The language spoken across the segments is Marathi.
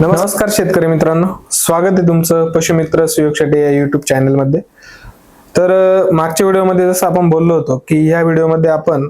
नमस्कार शेतकरी मित्रांनो. स्वागत आहे तुमचं पशुमित्र सुयोग शेट्टी या युट्यूब चॅनलमध्ये तर मागच्या व्हिडिओमध्ये जसं आपण बोललो होतो की ह्या व्हिडिओमध्ये आपण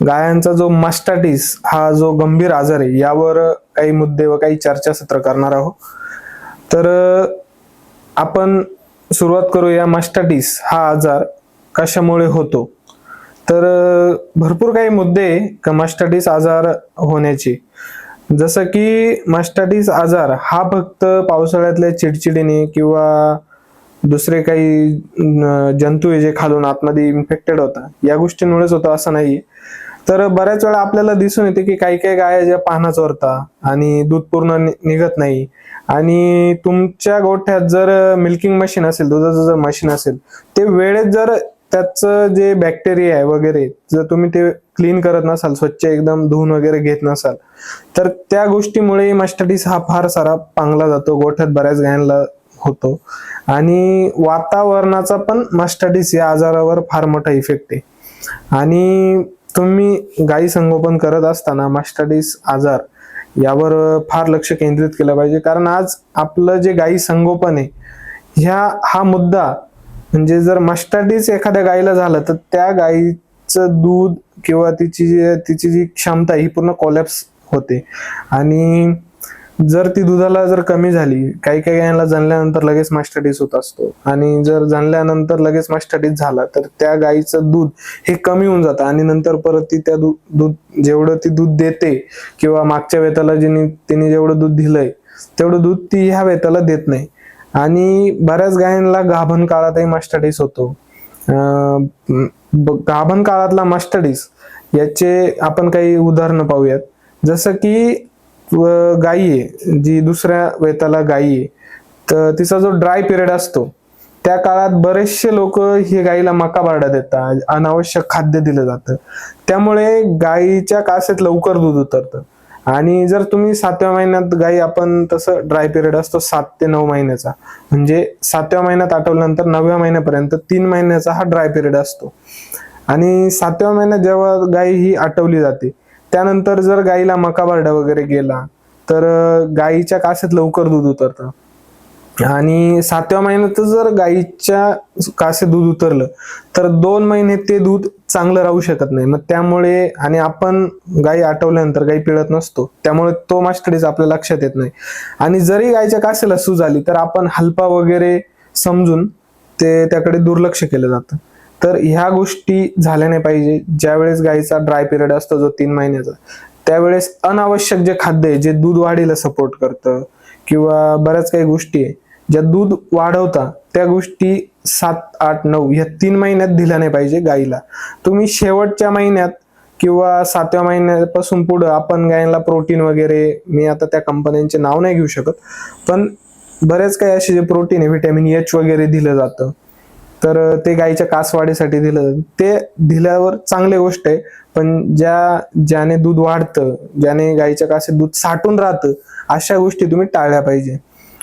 गायांचा जो मास्टाटिस हा जो गंभीर आजार आहे यावर काही मुद्दे व काही चर्चासत्र करणार आहोत. तर आपण सुरुवात करू या मास्टाटिस हा आजार कशामुळे होतो? तर भरपूर काही मुद्दे आहे का आजार होण्याचे. जसं की मास्टाटिस आजार हा फक्त पावसाळ्यातल्या चिडचिडीने किंवा दुसरे काही जंतू आहे जे खालून आतमध्ये इन्फेक्टेड होता या गोष्टींमुळेच होतं असं नाही. तर बऱ्याच वेळा आपल्याला दिसून येते की काही काही गाया ज्या पाहणं चोरता आणि दूध पूर्ण नि- निघत नाही. आणि तुमच्या गोठ्यात जर मिल्किंग मशीन असेल दुधाचं जर मशीन असेल ते वेळेत जर त्याचं जे बॅक्टेरिया आहे वगैरे जर तुम्ही ते क्लीन करत नसाल स्वच्छ एकदम धुवून वगैरे घेत नसाल तर त्या गोष्टीमुळे मास्टाटिस हा फार सारा पांगला जातो गोठ्यात बऱ्याच गायांना होतो. आणि वातावरणाचा पण मास्टाटिस या आजारावर फार मोठा इफेक्ट आहे. आणि तुम्ही गायी संगोपन करत असताना मास्टाटिस आजार यावर फार लक्ष केंद्रित केलं पाहिजे. कारण आज आपलं जे गायी संगोपन आहे ह्या हा मुद्दा म्हणजे जर मास्टाटिस एखाद्या गायीला झालं तर त्या गायीचं दूध किंवा तिची जी तिची जी क्षमता ही पूर्ण कोलॅप्स होते. आणि जर ती दुधाला जर कमी झाली काही काही गायला जाणल्यानंतर लगेच मास्टाटिस होत असतो. आणि जर जाणल्यानंतर लगेच मास्टाटिस झाला तर त्या गायीचं दूध हे कमी होऊन जातं. आणि नंतर परत ती त्या दूध दूध जेवढं ती दूध देते किंवा मागच्या वेताला जिने तिने जेवढं दूध दिलंय तेवढं दूध ती ह्या वेताला देत नाही. आणि बऱ्याच गायांना गाभण काळातही मास्टडीस होतो. गाभण काळातला मास्टडीस याचे आपण काही उदाहरणं पाहूयात. जसं की व- गायी आहे जी दुसऱ्या वेताला गायी आहे तर तिचा जो ड्राय पिरियड असतो त्या काळात बरेचसे लोक हे गायीला मका बारडा देतात अनावश्यक खाद्य दिलं जातं. त्यामुळे गायीच्या कासेत लवकर दूध उतरतं. आणि जर तुम्ही सातव्या महिन्यात गाई आपण तसं ड्राय पिरियड असतो सात ते नऊ महिन्याचा. म्हणजे सातव्या महिन्यात आठवल्यानंतर नवव्या महिन्यापर्यंत तीन महिन्याचा हा ड्राय पिरियड असतो. आणि सातव्या महिन्यात जेव्हा गाय ही आटवली जाते त्यानंतर जर गाईला मका बारडा वगैरे गेला तर गाईच्या कासेत लवकर दूध उतरतं. आणि सातव्या महिन्यात जर गाईच्या कासे दूध उतरलं तर दोन महिने ते दूध चांगलं राहू शकत नाही. मग त्यामुळे आणि आपण गाई आटवल्यानंतर गाई पिळत नसतो त्यामुळे तो मास्टडीज आपल्या लक्षात येत नाही. आणि जरी गाईच्या कासेला सूज आली तर आपण हलपा वगैरे समजून ते त्याकडे दुर्लक्ष केलं जातं. तर ह्या गोष्टी झाल्या नाही पाहिजे. ज्यावेळेस गायीचा ड्राय पिरियड असतो जो तीन महिन्याचा त्यावेळेस अनावश्यक जे खाद्य आहे जे दूध वाढीला सपोर्ट करतं किंवा बऱ्याच काही गोष्टी आहे ज्या दूध वाढवता त्या गोष्टी सात आठ नऊ ह्या तीन महिन्यात दिल्या नाही पाहिजे गाईला. तुम्ही शेवटच्या महिन्यात किंवा सातव्या महिन्यापासून पुढं आपण गायीला प्रोटीन वगैरे मी आता त्या कंपन्यांचे नाव नाही घेऊ शकत पण बरेच काही असे जे प्रोटीन आहे व्हिटॅमिन एच वगैरे दिलं जातं. तर ते गायीच्या कासवाडीसाठी दिलं जातं. ते दिल्यावर चांगली गोष्ट आहे पण ज्या ज्याने दूध वाढतं ज्याने गायीच्या कासे दूध साठून राहतं अशा गोष्टी तुम्ही टाळल्या पाहिजे.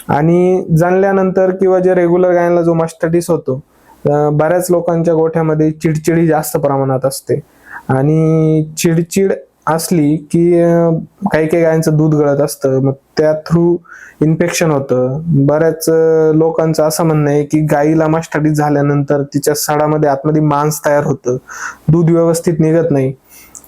आणि जाणल्यानंतर किंवा जे रेग्युलर गायनला जो मास्टाटिस होतो बऱ्याच लोकांच्या गोठ्यामध्ये चिडचिडी जास्त प्रमाणात असते. आणि चिडचिड असली की काही काही गायांचं दूध गळत असतं. मग त्या थ्रू इन्फेक्शन होतं. बऱ्याच लोकांचं असं म्हणणं आहे की गाईला मास्टाटिस झाल्यानंतर तिच्या सडामध्ये आतमध्ये मांस तयार होतं. दूध व्यवस्थित निघत नाही.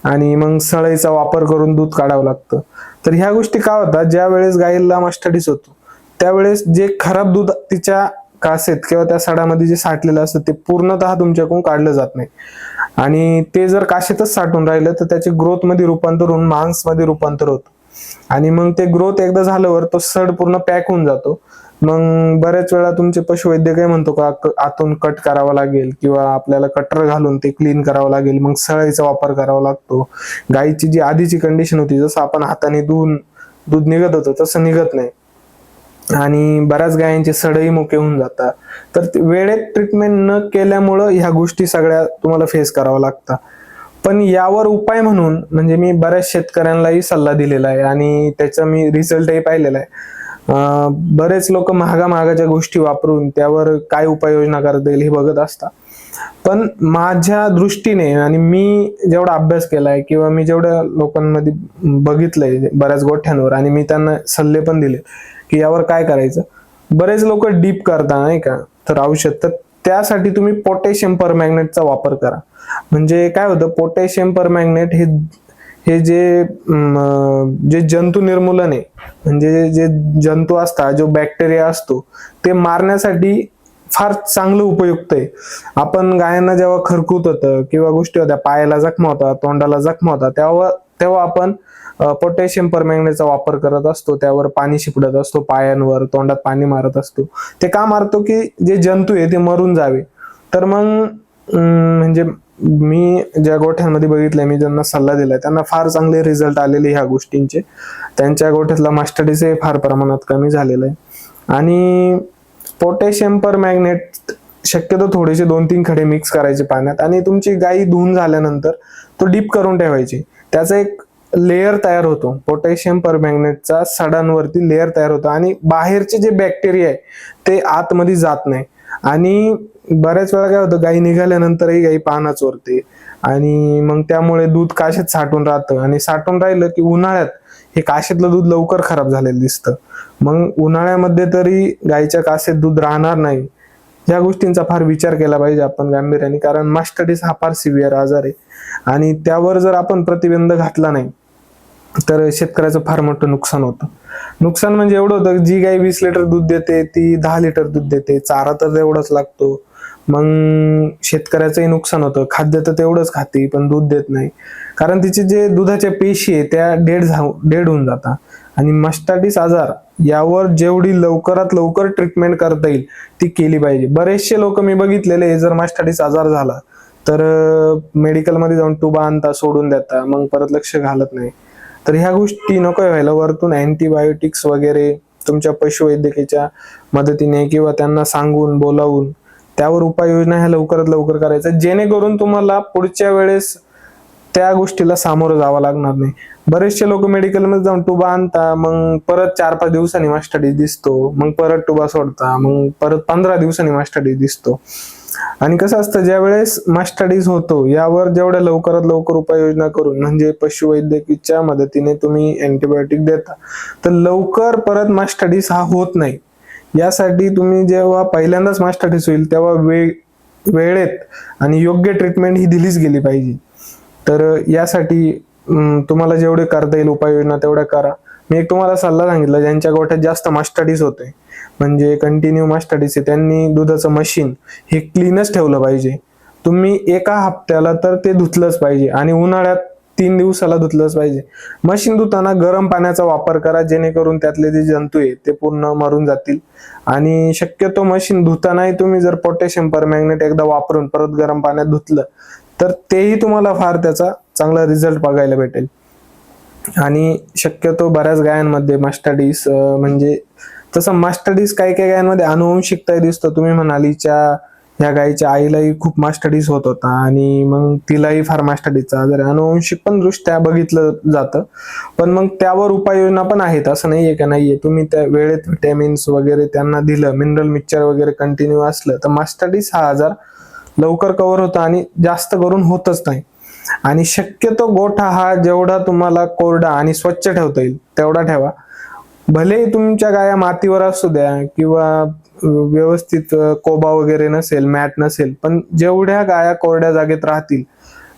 आणि मग सळईचा वापर करून दूध काढावं लागतं. तर ह्या गोष्टी का होतात? ज्या वेळेस गाईला मास्टाटिस होतो त्यावेळेस जे खराब दूध तिच्या कासेत किंवा त्या सडामध्ये जे साठलेलं असतं ते पूर्णतः तुमच्याकडून काढलं जात नाही. आणि ते जर काशेतच साठून राहिलं तर त्याचे ग्रोथमध्ये रूपांतर होऊन मांसमध्ये रूपांतर होतं. आणि मग ते ग्रोथ एकदा झाल्यावर तो सड पूर्ण पॅक होऊन जातो. मग बऱ्याच वेळा तुमचे पशुवैद्य काय म्हणतो का आतून कट करावा लागेल किंवा आपल्याला कटर घालून ते क्लीन करावं लागेल. मग सळईचा वापर करावा लागतो. गायीची जी आधीची कंडिशन होती जसं आपण हाताने धुवून दूध निघत होतं तसं निघत नाही. आणि बऱ्याच गायांचे सडही मोके होऊन जातात. तर वेळेत ट्रीटमेंट न केल्यामुळं ह्या गोष्टी सगळ्या तुम्हाला फेस कराव्या लागतात. पण यावर उपाय म्हणून म्हणजे मी बऱ्याच शेतकऱ्यांनाही सल्ला दिलेला आहे आणि त्याचा मी रिझल्टही पाहिलेला आहे. बरेच लोक महागा महागाच्या गोष्टी वापरून त्यावर काय उपाययोजना करता येईल हे बघत असतात. पण माझ्या दृष्टीने आणि मी जेवढा अभ्यास केलाय किंवा मी जेवढ्या लोकांमध्ये बघितलंय बऱ्याच गोठ्यांवर आणि मी त्यांना सल्ले पण दिले की यावर काय करायचं? बरेच लोक डीप करता नाही का? तर औषध तर त्यासाठी तुम्ही पोटॅशियम परमॅग्नेटचा वापर करा. म्हणजे काय होतं? पोटॅशियम परमॅग्नेट हे हे जे जे जंतू निर्मूलन आहे म्हणजे जे जंतू असतात जो बॅक्टेरिया असतो ते मारण्यासाठी फार चांगलं उपयुक्त आहे. आपण गायांना जेव्हा खरकूत होतं किंवा गोष्टी होत्या पायाला जखमा होता तोंडाला जखमा होता तेव्हा तेव्हा आपण पोटॅशियम परमॅंगनेटचा वापर करत असतो त्यावर पाणी शिपडत असतो पायांवर तोंडात पाणी मारत असतो. ते का मारतो की जे जंतू आहे ते मरून जावे. तर मग म्हणजे मी ज्या गोठ्यांमध्ये बघितलंय मी ज्यांना सल्ला दिलाय त्यांना फार चांगले रिझल्ट आलेले ह्या गोष्टींचे. त्यांच्या गोठ्यातला मास्टडीसही फार प्रमाणात कमी झालेलं आहे. आणि पोटॅशियम पर मॅग्नेट शक्यतो थोडेसे दोन तीन खडे मिक्स करायचे पाण्यात. आणि तुमची गाई धुवून झाल्यानंतर तो डीप करून ठेवायची. त्याचा एक लेअर तयार होतो. पोटॅशियम परमॅग्नेटचा सडांवरती लेअर तयार होतो आणि बाहेरचे जे बॅक्टेरिया आहे ते आतमध्ये जात नाही. आणि बऱ्याच वेळा काय होतं गाई निघाल्यानंतरही गाई पाना चोरते आणि मग त्यामुळे दूध काशेत साठून राहतं. आणि साठून राहिलं की उन्हाळ्यात हे काशेतलं दूध लवकर खराब झालेलं दिसतं. मग उन्हाळ्यामध्ये तरी गाईच्या कासेत दूध राहणार नाही. या गोष्टींचा फार विचार केला पाहिजे आपण गांभीर्याने. कारण मास्टडीस हा फार सिव्हिअर आजार आहे. आणि त्यावर जर आपण प्रतिबंध घातला नाही तर शेतकऱ्याचं फार मोठं नुकसान होतं. नुकसान म्हणजे एवढं होतं जी गाय वीस लिटर दूध देते ती दहा लिटर दूध देते चारा तर तेवढाच लागतो. मग शेतकऱ्याचंही नुकसान होतं. खाद्य तर तेवढंच खाते पण दूध देत नाही. कारण तिचे जे दुधाच्या पेशी आहे त्या डेड झा डेड होऊन जातात. आणि मस्टाटिस आजार यावर जेवढी लवकरात लवकर ट्रीटमेंट करता येईल ती केली पाहिजे. बरेचसे लोक मी बघितलेले जर मस्टाडीस आजार झाला तर मेडिकलमध्ये जाऊन टुबा आणता सोडून देता मग परत लक्ष घालत नाही. तर ह्या गोष्टी नको व्हायला. वरतून अँटीबायोटिक्स वगैरे तुमच्या पशुवैद्यकीच्या मदतीने किंवा त्यांना सांगून बोलावून त्यावर उपाययोजना ह्या लवकरात लवकर करायच्या जेणेकरून तुम्हाला पुढच्या वेळेस त्या गोष्टीला सामोरं जावं लागणार नाही. बरेचसे लोक मेडिकलमध्ये जाऊन टुबा आणता मग परत चार पाच दिवसांनी मास्टडीज दिसतो मग परत टुबा सोडता मग परत पंधरा दिवसांनी मास्टडीज दिसतो. आणि कसं असतं ज्या वेळेस मास्टडीज होतो यावर जेवढ्या लवकरात लवकर उपाययोजना करून म्हणजे पशुवैद्यकीच्या मदतीने तुम्ही अँटीबायोटिक देता तर लवकर परत मास्टडीज हा होत नाही. यासाठी तुम्ही जेव्हा पहिल्यांदाच मास्टडीज होईल तेव्हा वेळ वेळेत आणि योग्य ट्रीटमेंट ही दिलीच गेली पाहिजे. तर यासाठी तुम्हाला जेवढे करता येईल उपाययोजना तेवढ्या करा. मी एक तुम्हाला सल्ला सांगितला ज्यांच्या गोठ्यात जास्त मास्टडीज होते म्हणजे कंटिन्यू मास्टडीज आहे त्यांनी दुधाचं मशीन हे क्लीनच ठेवलं पाहिजे. तुम्ही एका हप्त्याला तर ते धुतलंच पाहिजे आणि उन्हाळ्यात तीन दिवसाला धुतलंच पाहिजे. मशीन धुताना गरम पाण्याचा वापर करा जेणेकरून त्यातले जे जंतू आहे ते पूर्ण मरून जातील. आणि शक्यतो मशीन धुतानाही तुम्ही जर पोटॅशियम परमॅग्नेट एकदा वापरून परत गरम पाण्यात धुतलं तर तेही तुम्हाला फार त्याचा चांगला रिझल्ट बघायला भेटेल. आणि शक्यतो बऱ्याच गायांमध्ये मास्टडीज म्हणजे तसं मास्टडीज काही काही गायांमध्ये अनुवंशिकता दिसतं. तुम्ही म्हणालीच्या ह्या गायीच्या आईलाही खूप मास्टडीज होत होता आणि मग तिलाही फार मास्टडीजचा आजार अनुवंशिक पण दृष्ट्या बघितलं जातं. पण मग त्यावर उपाययोजना पण आहेत. असं नाहीये का? नाहीये. तुम्ही त्या वेळेत व्हिटॅमिन्स वगैरे त्यांना दिलं मिनरल मिक्सचर वगैरे कंटिन्यू असलं तर मास्टडीस हा आजार लवकर कव्हर होतं आणि जास्त करून होतच नाही. आणि शक्यतो गोठा हा जेवढा तुम्हाला कोरडा आणि स्वच्छ ठेवता येईल तेवढा ठेवा. भले तुमच्या गाया मातीवर असू द्या किंवा व्यवस्थित कोबा वगैरे नसेल मॅट नसेल पण जेवढ्या गाया कोरड्या जागेत राहतील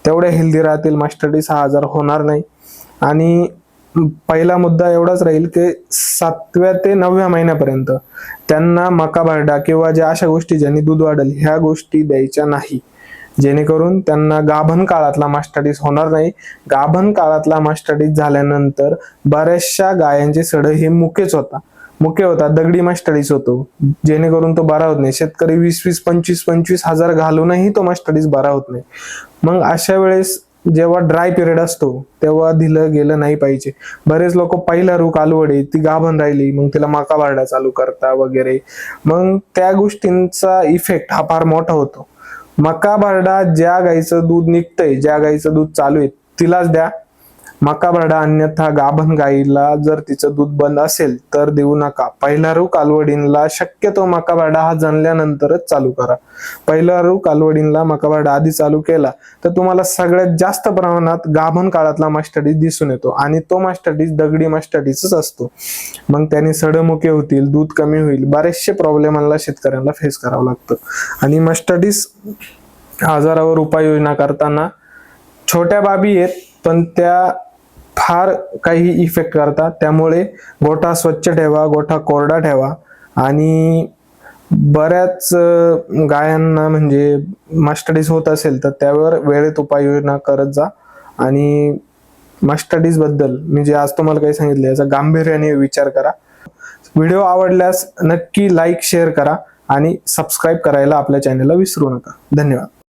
तेवढ्या हेल्दी राहतील मास्टरडीस हा आजार होणार नाही. आणि पहिला मुद्दा एवढाच राहील की सातव्या ते नवव्या महिन्यापर्यंत त्यांना मका भरडा किंवा ज्या अशा गोष्टी ज्यांनी दूध वाढेल ह्या गोष्टी द्यायच्या नाही. जेणेकरून त्यांना गाभण काळातला मास्टडीस होणार नाही. गाभण काळातला मास्टडीस झाल्यानंतर बऱ्याचशा गायांचे सड हे मुकेच होता. मुके होता दगडी मास्टडीस होतो. जेणेकरून तो बरा होत नाही. शेतकरी वीस वीस पंचवीस पंचवीस हजार घालूनही तो मास्टडीस बरा होत नाही. मग अशा वेळेस जेव्हा ड्राय पिरियड असतो तेव्हा दिलं गेलं नाही पाहिजे. बरेच लोक पहिला रूक आलवडे ती गाभण राहिली मग तिला माका भरडा चालू करता वगैरे. मग त्या गोष्टींचा इफेक्ट हा फार मोठा होतो. मका बारडा ज्या गाईचं दूध निघतंय ज्या गाईचं दूध चालू आहे तिलाच द्या. मका भरडा अन्यथा गाभण गाईला जर तिचं दूध बंद असेल तर देऊ नका. पहिला रू कालवडींला शक्यतो मका भरडा हा जणल्यानंतरच चालू करा. पहिला रू कालवडींला मका भरडा आधी चालू केला तर तुम्हाला सगळ्यात जास्त प्रमाणात गाभण काळातला मास्टडीज दिसून येतो आणि तो मास्टडीज दगडी मास्टडीजच असतो. मग त्याने सडमुके होतील दूध कमी होईल बरेचसे प्रॉब्लेमांना शेतकऱ्यांना फेस करावं लागतं. आणि मास्टडीज आजारावर उपाययोजना करताना छोट्या बाबी आहेत पण त्या फार काही इफेक्ट करतात. त्यामुळे गोठा स्वच्छ ठेवा गोठा कोरडा ठेवा. आणि बऱ्याच गायांना म्हणजे मास्टडीज होत असेल तर त्यावर वेळेत उपाययोजना करत जा. आणि मास्टडीजबद्दल मी जे आज तुम्हाला काही सांगितलं याचा गांभीर्याने विचार करा. व्हिडिओ आवडल्यास नक्की लाईक शेअर करा. आणि सबस्क्राईब करायला आपल्या चॅनलला विसरू नका. धन्यवाद.